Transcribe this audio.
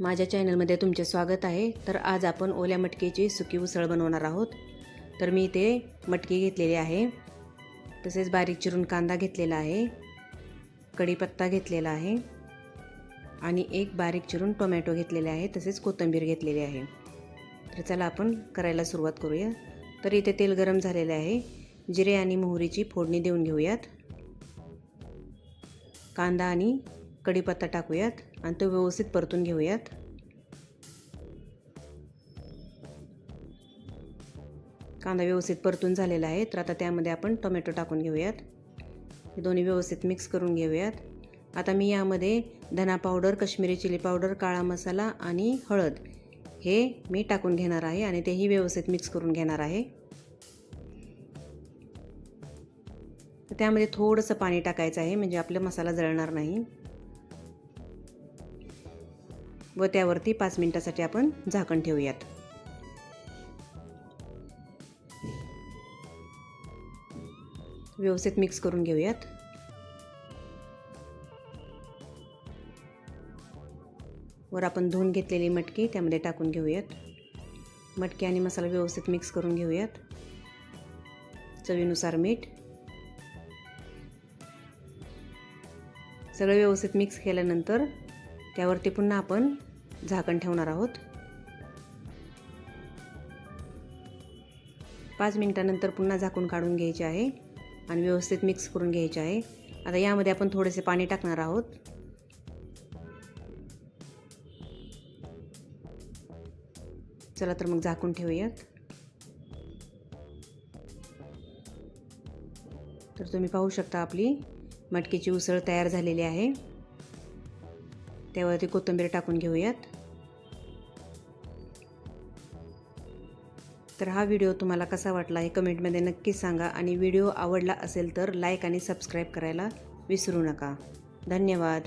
माझ्या चॅनलमध्ये तुमचे स्वागत आहे. तर आज आपण ओल्या मटकीची सुकी उसळ बनवणार आहोत. तर मी इथे मटकी घेतलेली आहे. तसेच बारीक चिरून कांदा घेतलेला आहे. कढीपत्ता घेतलेला आहे. आणि एक बारीक चिरून टोमॅटो घेतलेले आहे. तसेच कोथिंबीर घेतलेली आहे. तर चला आपण करायला सुरुवात करूया. तर इथे तेल गरम झालेले आहे. जिरे आणि मोहरीची फोडणी देऊन घेऊयात. कांदा आणि कढीपत्ता टाकूयात. आणि तो व्यवस्थित परतून घेऊयात. कांदा व्यवस्थित परतून झालेला आहे. तर आता त्यामध्ये आपण टोमॅटो टाकून घेऊयात. हे दोन्ही व्यवस्थित मिक्स करून घेऊयात. आता मी यामध्ये धना पावडर कश्मीरी चिली पावडर काळा मसाला आणि हळद हे मी टाकून घेणार आहे आणि तेही व्यवस्थित मिक्स करून घेणार आहे. तर त्यामध्ये थोडंसं पाणी टाकायचं आहे म्हणजे आपला मसाला जळणार नाही. व त्यावरती पाच मिनटासाठी आपण झाकण ठेवूयात. व्यवस्थित मिक्स करून घेऊयात. वर आपण धुवून घेतलेली मटकी त्यामध्ये टाकून घेऊयात. मटकी आणि मसाला व्यवस्थित मिक्स करून घेऊयात. चवीनुसार मीठ. सगळं व्यवस्थित मिक्स केल्यानंतर त्यावरती पुन्हा आपण झाकण ठेवणार आहोत. पाच मिनटानंतर पुन्हा झाकून काढून घ्यायचे आहे आणि व्यवस्थित मिक्स करून घ्यायचे आहे. आता यामध्ये आपण थोडेसे पाणी टाकणार आहोत. चला तर मग झाकून ठेवूयात. तर तुम्ही पाहू शकता आपली मटकीची उसळ तयार झालेली आहे. त्यावरती कोथिंबीर टाकून घेऊयात. तर हा व्हिडिओ तुम्हाला कसा वाटला हे कमेंटमध्ये नक्की सांगा आणि व्हिडिओ आवडला असेल तर लाईक आणि सबस्क्राईब करायला विसरू नका. धन्यवाद.